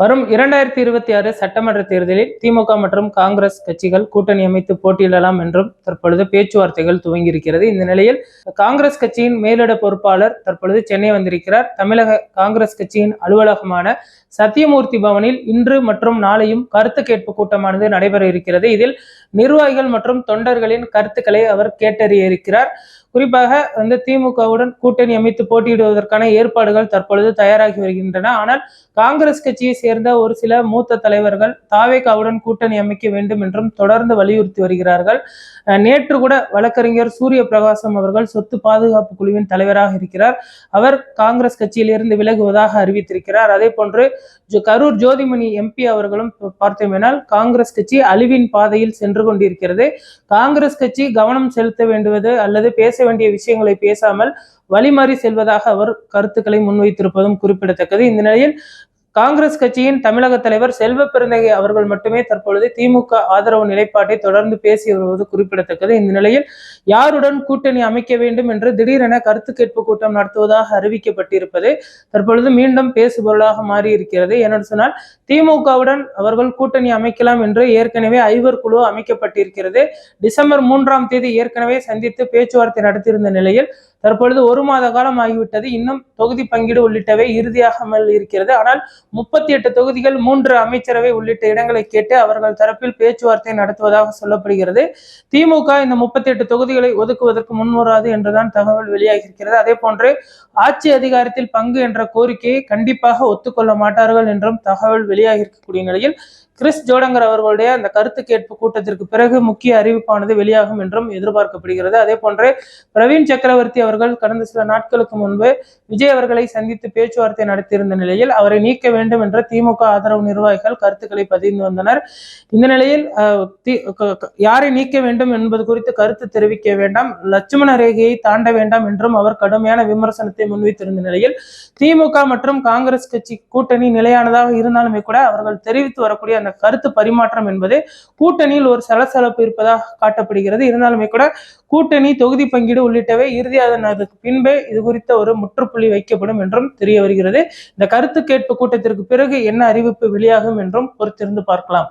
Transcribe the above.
வரும் இரண்டாயிரத்தி இருபத்தி ஆறு சட்டமன்ற தேர்தலில் திமுக மற்றும் காங்கிரஸ் கட்சிகள் கூட்டணி அமைத்து போட்டியிடலாம் என்றும் தற்பொழுது பேச்சுவார்த்தைகள் துவங்கியிருக்கிறது. இந்த நிலையில் காங்கிரஸ் கட்சியின் மேலிட பொறுப்பாளர் தற்பொழுது சென்னை வந்திருக்கிறார். தமிழக காங்கிரஸ் கட்சியின் அலுவலகமான சத்தியமூர்த்தி பவனில் இன்று மற்றும் நாளையும் கருத்து கேட்பு கூட்டமானது நடைபெற இருக்கிறது. இதில் நிர்வாகிகள் மற்றும் தொண்டர்களின் கருத்துக்களை அவர் கேட்டறிய இருக்கிறார் குறிப்பாக வந்து திமுகவுடன் கூட்டணி அமைத்து போட்டியிடுவதற்கான ஏற்பாடுகள் தற்பொழுது தயாராகி வருகின்றன. ஆனால் காங்கிரஸ் கட்சியை சேர்ந்த ஒரு சில மூத்த தலைவர்கள் தாவேகாவுடன் கூட்டணி அமைக்க வேண்டும் என்றும் தொடர்ந்து வலியுறுத்தி வருகிறார்கள். நேற்று கூட வழக்கறிஞர் சூரிய பிரகாசம் அவர்கள் சொத்து பாதுகாப்பு குழுவின் தலைவராக இருக்கிறார். அவர் காங்கிரஸ் கட்சியிலிருந்து விலகுவதாக அறிவித்திருக்கிறார். அதே போன்று கரூர் ஜோதிமணி எம்பி அவர்களும் பார்த்தோமேனால் காங்கிரஸ் கட்சி அழிவின் பாதையில் சென்று கொண்டிருக்கிறது காங்கிரஸ் கட்சி கவனம் செலுத்த வேண்டுவது அல்லது பேச வேண்டிய விஷயங்களை பேசாமல் வழிமாறி செல்வதாக அவர் கருத்துக்களை முன்வைத்திருப்பதும் குறிப்பிடத்தக்கது. இந்த நிலையில் காங்கிரஸ் கட்சியின் தமிழக தலைவர் செல்வ பெருந்தகை அவர்கள் மட்டுமே தற்பொழுது திமுக ஆதரவு நிலைப்பாட்டை தொடர்ந்து பேசி வருவது குறிப்பிடத்தக்கது. இந்த நிலையில் யாருடன் கூட்டணி அமைக்க வேண்டும் என்று திடீரென கருத்து கேட்பு கூட்டம் நடத்துவதாக அறிவிக்கப்பட்டிருப்பது தற்பொழுது மீண்டும் பேசுபொருளாக மாறி இருக்கிறது என சொன்னால் திமுகவுடன் அவர்கள் கூட்டணி அமைக்கலாம் என்று ஏற்கனவே ஐவர் குழு அமைக்கப்பட்டிருக்கிறது. டிசம்பர் மூன்றாம் தேதி ஏற்கனவே சந்தித்து பேச்சுவார்த்தை நடத்தியிருந்த நிலையில் தற்பொழுது ஒரு மாத காலம் ஆகிவிட்டது. இன்னும் தொகுதி பங்கீடு உள்ளிட்டவை இறுதியாகாமல் இருக்கிறது. ஆனால் முப்பத்தி எட்டு தொகுதிகள் மூன்று அமைச்சரவை உள்ளிட்ட இடங்களை கேட்டு அவர்கள் தரப்பில் பேச்சுவார்த்தை நடத்துவதாக சொல்லப்படுகிறது. திமுக இந்த முப்பத்தி எட்டு தொகுதிகளை ஒதுக்குவதற்கு முன்வராது என்றுதான் தகவல் வெளியாகி இருக்கிறது அதே போன்று ஆட்சி அதிகாரத்தில் பங்கு என்ற கோரிக்கையை கண்டிப்பாக ஒத்துக்கொள்ள மாட்டார்கள் என்றும் தகவல் வெளியாகி இருக்கக்கூடிய நிலையில் கிறிஸ் ஜோடங்கர் அவர்களுடைய அந்த கருத்து கேட்பு கூட்டத்திற்கு பிறகு முக்கிய அறிவிப்பானது வெளியாகும் என்றும் எதிர்பார்க்கப்படுகிறது. அதே போன்று பிரவீன் சக்கரவர்த்தி அவர் அவர்கள் கடந்த சில நாட்களுக்கு முன்பு விஜய் அவர்களை சந்தித்து பேச்சுவார்த்தை நடத்தியிருந்த நிலையில் அவரை நீக்க வேண்டும் என்ற திமுக ஆதரவு நிர்வாகிகள் கருத்துக்களை பதிந்து வந்தனர். இந்த நிலையில் யாரை நீக்க வேண்டும் என்பது குறித்து கருத்து தெரிவிக்க வேண்டாம் லட்சுமண ரேகையை தாண்ட வேண்டாம் என்றும் அவர் கடுமையான விமர்சனத்தை முன்வைத்திருந்த நிலையில் திமுக மற்றும் காங்கிரஸ் கட்சி கூட்டணி நிலையானதாக இருந்தாலுமே கூட அவர்கள் தெரிவித்து வரக்கூடிய அந்த கருத்து பரிமாற்றம் என்பது கூட்டணியில் ஒரு சலசலப்பு இருப்பதாக காட்டப்படுகிறது. இருந்தாலுமே கூட கூட்டணி தொகுதி பங்கீடு உள்ளிட்டவை இறுதியாக அதற்கு பின்பே இது குறித்த ஒரு முற்றுப்புள்ளி வைக்கப்படும் என்றும் தெரிய வருகிறது இந்த கருத்து கேட்பு கூட்டத்திற்கு பிறகு என்ன அறிவிப்பு வெளியாகும் என்றும் பொறுத்திருந்து பார்க்கலாம்.